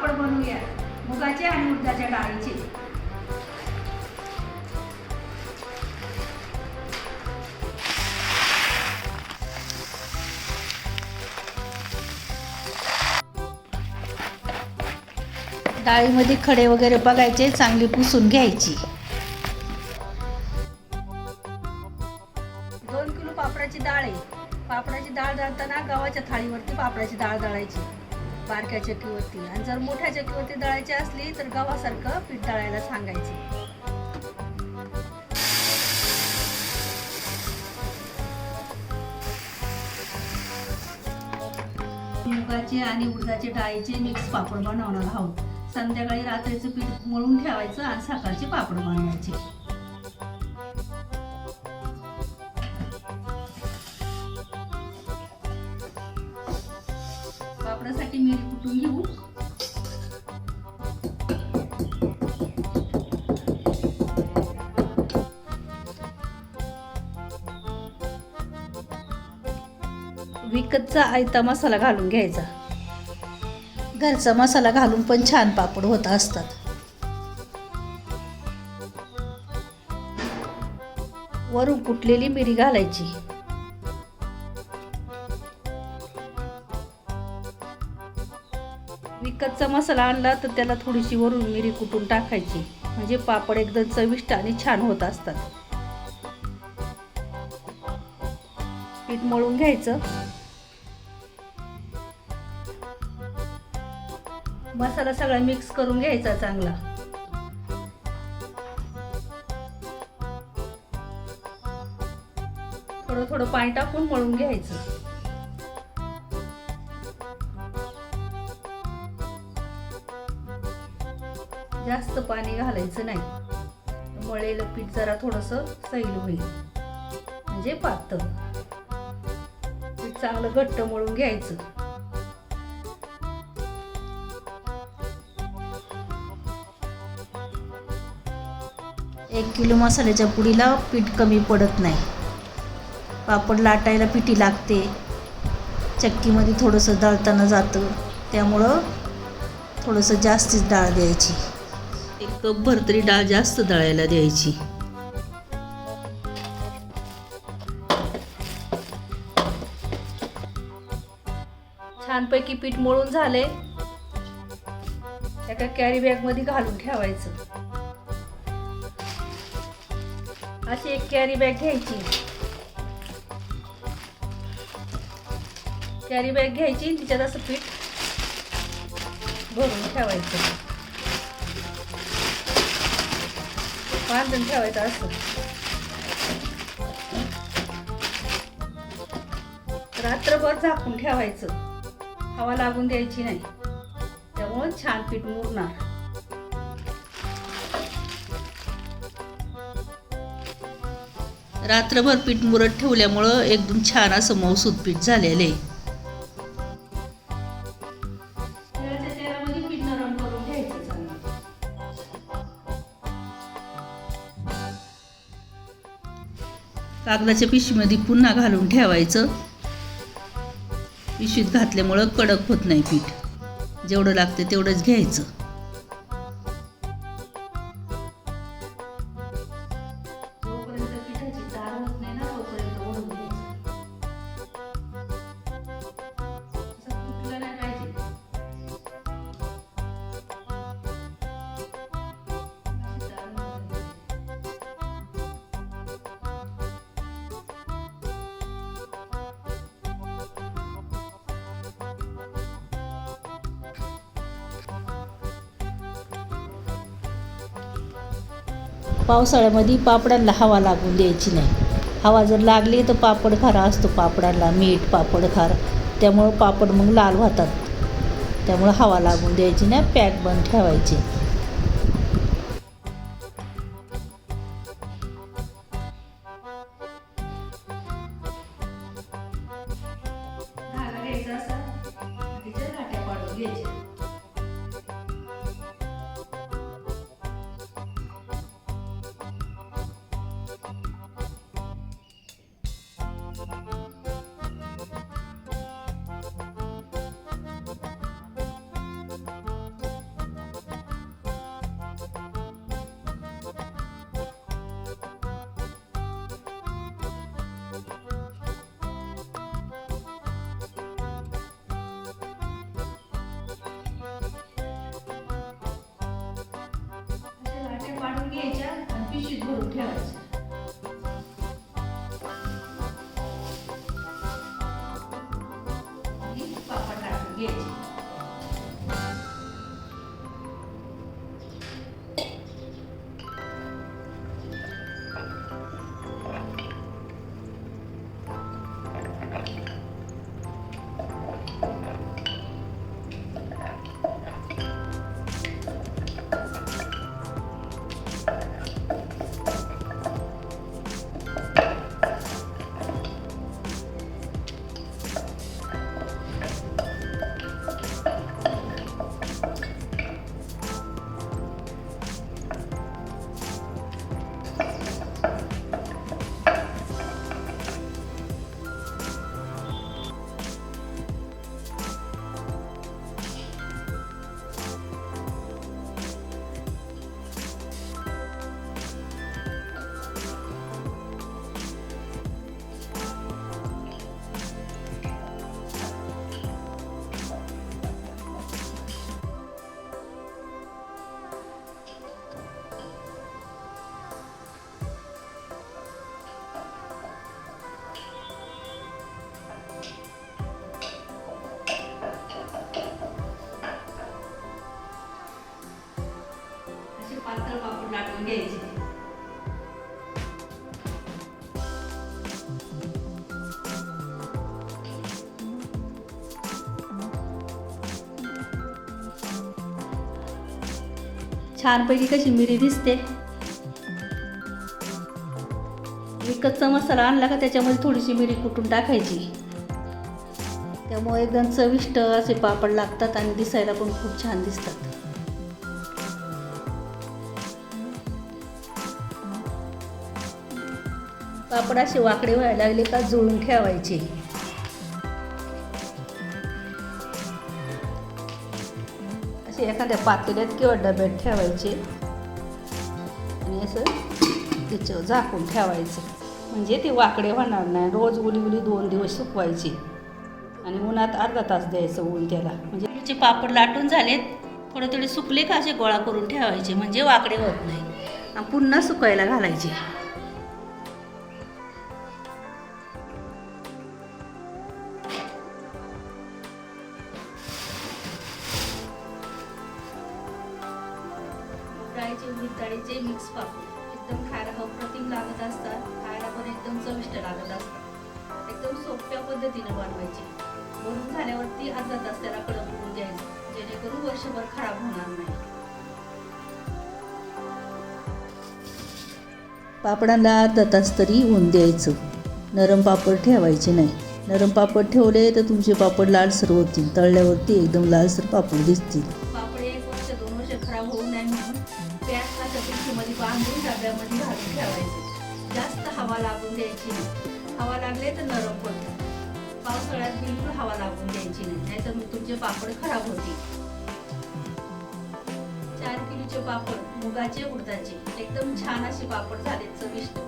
पापड बनवूया. मुगाचे आणि उडदाच्या डाळीचे. डाळीमध्ये खडे वगैरे बघायचे चांगली पुसून घ्यायची. दोन किलो पापडाची डाळ आहे. पापडाची डाळ दळताना गव्हाच्या थाळीवरती पापडाची डाळ दळायची. बारक्या चक्कीवरती आणि जर मोठ्या चक्कीवरती दळायची असली तर गव्हासारखं पीठ दळायला सांगायचे. मुगाचे आणि उडदाचे डाळीचे मिक्स पापड बनवणार आहोत. संध्याकाळी रात्रीचं पीठ मळून ठेवायचं आणि सकाळचे पापड बनवायचे. पापडासाठी मीठ कुटून घेऊ? विकतचा आयता मसाला घालून घ्यायचा. घरचा मसाला घालून पण छान पापड होत असतात. वरून कुटलेली मिरी घालायची. विकतचा मसाला आणला तर त्याला थोडीशी वरून मिरी कुटून टाकायची. म्हणजे पापड एकदम चविष्ट आणि छान होत असतात. पीठ मळून घ्यायचं. मसाला सगळा मिक्स करून घ्यायचा चांगला. थोडं थोडं पाणी टाकून मळून घ्यायचं. जास्त पाणी घालायचं नाही. मळलेलं पीठ जरा थोडंसं सैल होईल. म्हणजे पातळ. पीठ चांगलं घट्ट मळून घ्यायचं. एक किलो मसाल्याच्या पुडीला पीठ कमी पडत नाही. पापड लाटायला पिठी लागते. चक्कीमध्ये थोडंसं दळताना जातं. त्यामुळं थोडंसं जास्तीच डाळ द्यायची. एक कप भरतरी डाळ जास्त दळायला द्यायची. छानपैकी पीठ मळून झाले एका कॅरी बॅगमध्ये घालून ठेवायचं. अशी एक कॅरी बॅग घ्यायची. कॅरी बॅग घ्यायची तिच्यात असं पीठ भरून ठेवायचं. बांधून ठेवायचं असं रात्रभर झाकून ठेवायचं. हवा लागून द्यायची नाही. त्यामुळं छान पीठ मुरणार. रात्रभर पीठ मुरत ठेवल्यामुळं एकदम छान असं मौसूद पीठ झालेलं आहे. कागदाच्या पिशवीमध्ये पुन्हा घालून ठेवायचं. पिशवीत घातल्यामुळं कडक होत नाही पीठ. जेवढं लागतं तेवढंच घ्यायचं. पावसाळ्यामध्ये पापडांना हवा लागून द्यायची नाही. हवा जर लागली तर पापड खारा असतो पापडांना मीठ पापड खार. त्यामुळं पापड मग लाल होतात त्यामुळं हवा लागून द्यायची नाही पॅक बंद ठेवायचे. घ्यायच्या आणि पिशवीत भरून ठेवायच्या. आणि पापड लाटून घ्यायचे. छानपैकी कशी मिरी दिसते. कच्चा मसाला आणला का त्याच्यामध्ये थोडीशी मिरी कुटून टाकायची. त्यामुळे एकदम चविष्ट असे पापड लागतात आणि दिसायला पण खूप छान दिसतात. पापड असे वाकडे व्हायला लागले का जुळून ठेवायचे. ते एखाद्या पातेल्यात किंवा डब्यात ठेवायचे. आणि असं तिचं झाकून ठेवायचं. म्हणजे ते वाकडे होणार नाही. रोज उली उली दोन दिवस सुकवायचे. आणि उन्हात अर्धा तास द्यायचं ऊन त्याला. म्हणजे तुमचे पापड लाटून झालेत. थोडे थोडे सुकले का असे गोळा करून ठेवायचे. म्हणजे वाकडे होत नाही. पुन्हा सुकायला घालायचे. डाळीचे डाळीचे मिक्स पापड एकदम खायला अप्रतिम लागत असतात खायला पण एकदम चविष्ट लागत असतात. एकदम सोप्या पद्धतीने बनवायची. बनवून झाल्यावरती अर्धा तास त्याला कडक होऊन द्यायचं जेणेकरून वर्षभर खराब होणार नाही. पापडांना अर्धा तास तरी ऊन द्यायचं. नरम पापड ठेवायचे नाही. नरम पापड ठेवले तर तुमचे पापड लालसर होतील तळल्यावरती एकदम लालसर पापड दिसतील. पॅक अशा बांधून डब्यामध्ये घालून ठेवायचे. जास्त हवा लागून द्यायची नाही. हवा लागले तर नरम पडतात पावसाळ्यात बिलकुल हवा लागून द्यायची नाही. नाहीतर मग तुमचे पापड खराब होतील. चार किलोचे पापड मुगाचे उडदाचे. एकदम छान असे पापड झाले चविष्ट.